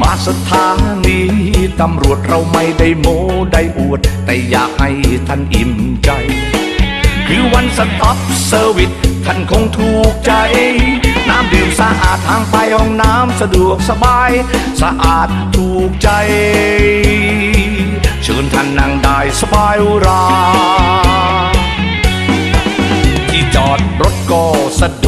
มาสถานีตำรวจเราไม่ได้โมได้อวด แต่อยากให้ท่านอิ่มใจ คือวันสต็อปเซอร์วิสท่านคงถูกใจ น้ำดื่มสะอาดทางไปห้องน้ำสะดวกสบาย สะอาดถูกใจ เชิญท่านนั่งได้สบายรา ที่จอดรถก็สะดวก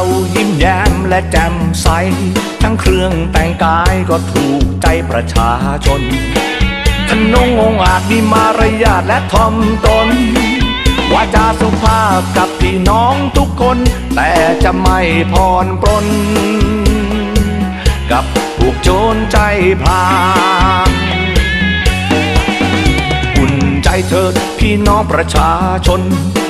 เรายิ้มแย้มและแจ่มใส ทั้งเครื่องแต่งกายก็ถูกใจประชาชนทนงองอาจมีมารยาทและทอมตนวาจาสุภาพกับพี่น้องทุกคน แต่จะไม่พรปรนกับพวกโจรใจพลาอุ่นใจเถิดพี่น้องประชาชน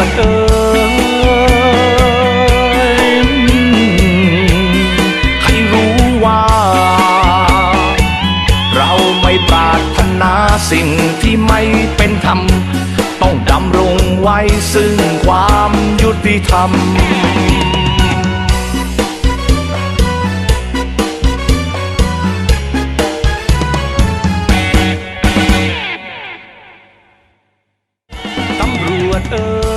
วจเอ่ยให้รู้ว่า เราไม่ปรารถนาสิ่งที่ไม่เป็นธรรม ต้องดำรงไว้ซึ่งความยุติธรรมตำรวจเอ่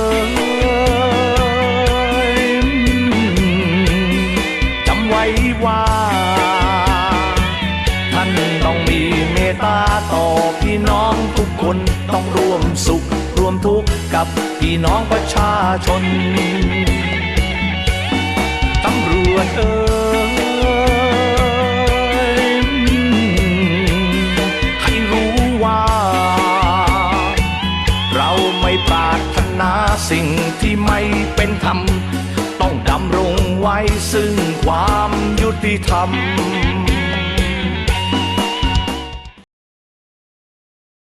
ต้องมีเมตตาต่อพี่น้องทุกคนต้องร่วมสุขร่วมทุกข์กับพี่น้องประชาชนตำรวจเอ่ยให้รู้ว่าปรารถนาสิ่งที่ไม่เป็นธรรม ต้องดำรงไว้ซึ่งความยุติธรรม